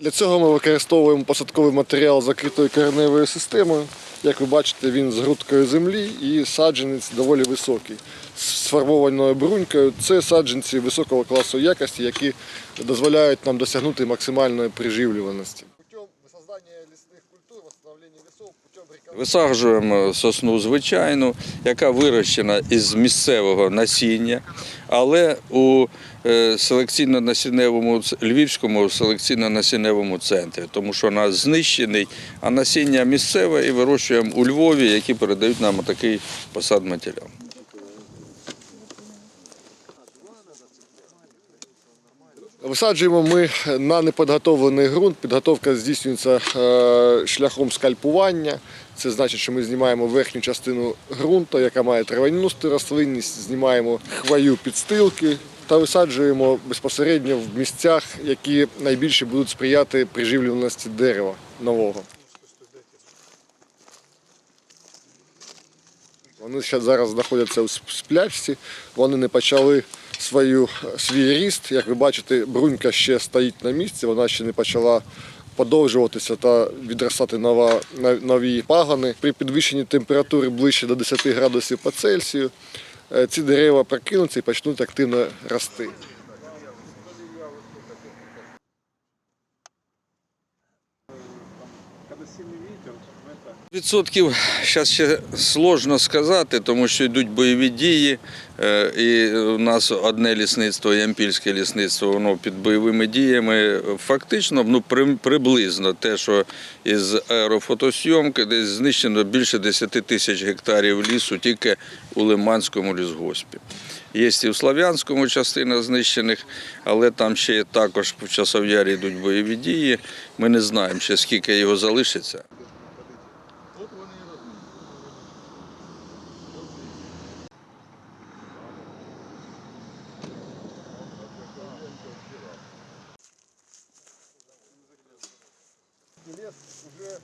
Для цього ми використовуємо посадковий матеріал закритою кореневою системою. Як ви бачите, він з грудкою землі і саджанець доволі високий. З сформованою брунькою це саджанці високого класу якості, які дозволяють нам досягнути максимальної приживлюваності. Висаджуємо сосну звичайну, яка вирощена із місцевого насіння, але у е, селекційно-насінневому Львівському селекційно-насінневому центрі, тому що нас знищений, а насіння місцеве і вирощуємо у Львові, які передають нам такий посад матеріал. Висаджуємо ми на непідготовлений ґрунт. Підготовка здійснюється е, шляхом скальпування. Це значить, що ми знімаємо верхню частину ґрунту, яка має травянисту рослинність, знімаємо хвою підстилки та висаджуємо безпосередньо в місцях, які найбільше будуть сприяти приживлюваності дерева нового. Вони зараз знаходяться у сплячці, вони не почали свою, свій ріст. Як ви бачите, брунька ще стоїть на місці, вона ще не почала подовжуватися та відростати нова, нові пагони. При підвищенні температури ближче до 10 градусів по Цельсію е, ці дерева прокинуться і почнуть активно рости. Відсотків зараз ще сложно сказати, тому що йдуть бойові дії. е, І у нас одне лісництво, Ямпільське лісництво, воно під бойовими діями. Фактично, ну при- приблизно те, що із аерофотосйомки, десь знищено більше 10 тисяч гектарів лісу тільки у Лиманському лісгоспі. Є і в Слав'янському частина знищених, але там ще також в Часов'ярі йдуть бойові дії. Ми не знаємо ще скільки його залишиться. Лес вже